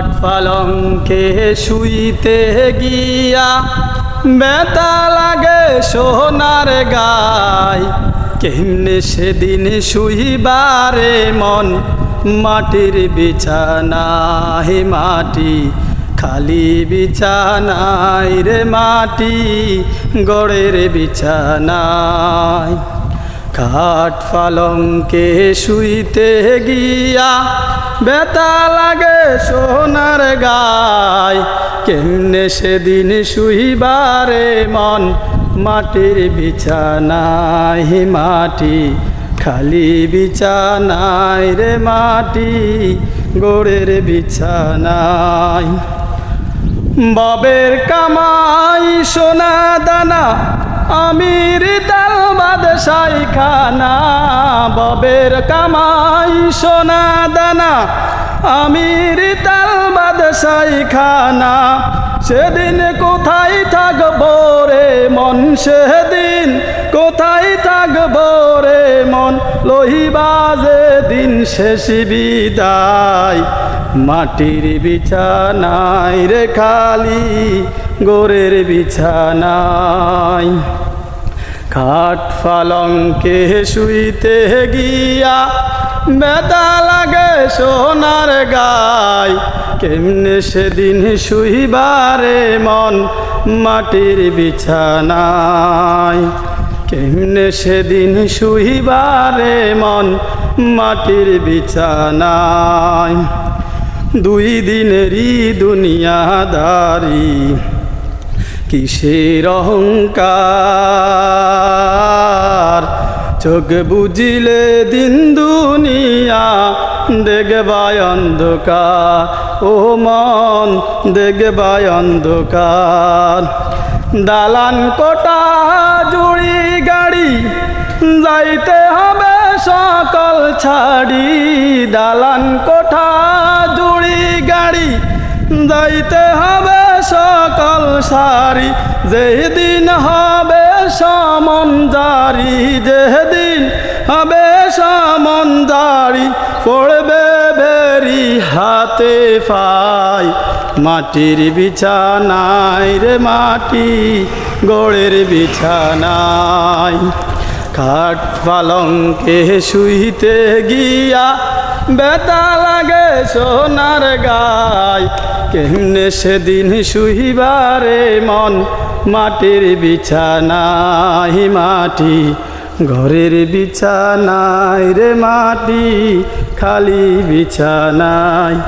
খাট পালঙ্কে শুইতে গিয়া বেতা লাগে সোনার গায়। কেমনে সেদিন শুইবারে মন? মাটির বিছানা হে মাটি, খালি বিছানায় রে মাটি, গড়ের বিছানায়। খাট পালঙ্কে শুইতে গিয়া বেতা লাগে সোনার গায়। কেমনে সেদিন শুইবারে মন? মাটির বিছানায় মাটি, খালি বিছানায় রে মাটি, গোড়ের বিছানায়। ববের কামাই, সোনা দানা তাল বাদশাই খানা ববের কামাই সোনা দানা, আমির তাল বাদশাই খানা সেদিন কোথায় থাকব রে মন? সেদিন কোথায় থাকব রে মন? লহিবাজে দিন শেষ বিদায়। মাটির বিছানায় রে খালি, গোরের বিছানায়। খাট পালঙ্কে শুইতে গিয়া বেদা লাগে সোনার গায় কেমনে সেদিন শুইবারে মন মাটির বিছানায়। কেমনে সেদিন শুইবারে মন মাটির বিছানায়। দুই দিনেরই দুনিয়াদারি। কিসের অহংকার? চোখ বুঝিলে দিন দুনিয়া দেখবাই অন্ধকার। ও মন দেখবাই অন্ধকার। দালান কোটা জুড়ি গাড়ি, যাইতে হবে সকল ছাড়ি। দালান কোঠা জুড়ি গাড়ি, যাইতে হবে সকল সারি, যেদিন হবে সমন জারি, যেদিন হবে সমন জারি, পড়বে বেরি হাতে পাই। মাটির বিছানায় রে মাটি, গোড়ের বিছানায়। খাট পালঙ্কে শুইতে গিয়া বেতা লাগে সোনার গায়। কেমনে সেদিন শুহিবারে মন? মাটির বিছানায় মাটি। ঘরের বিছানায় রে মাটি খালি বিছানায়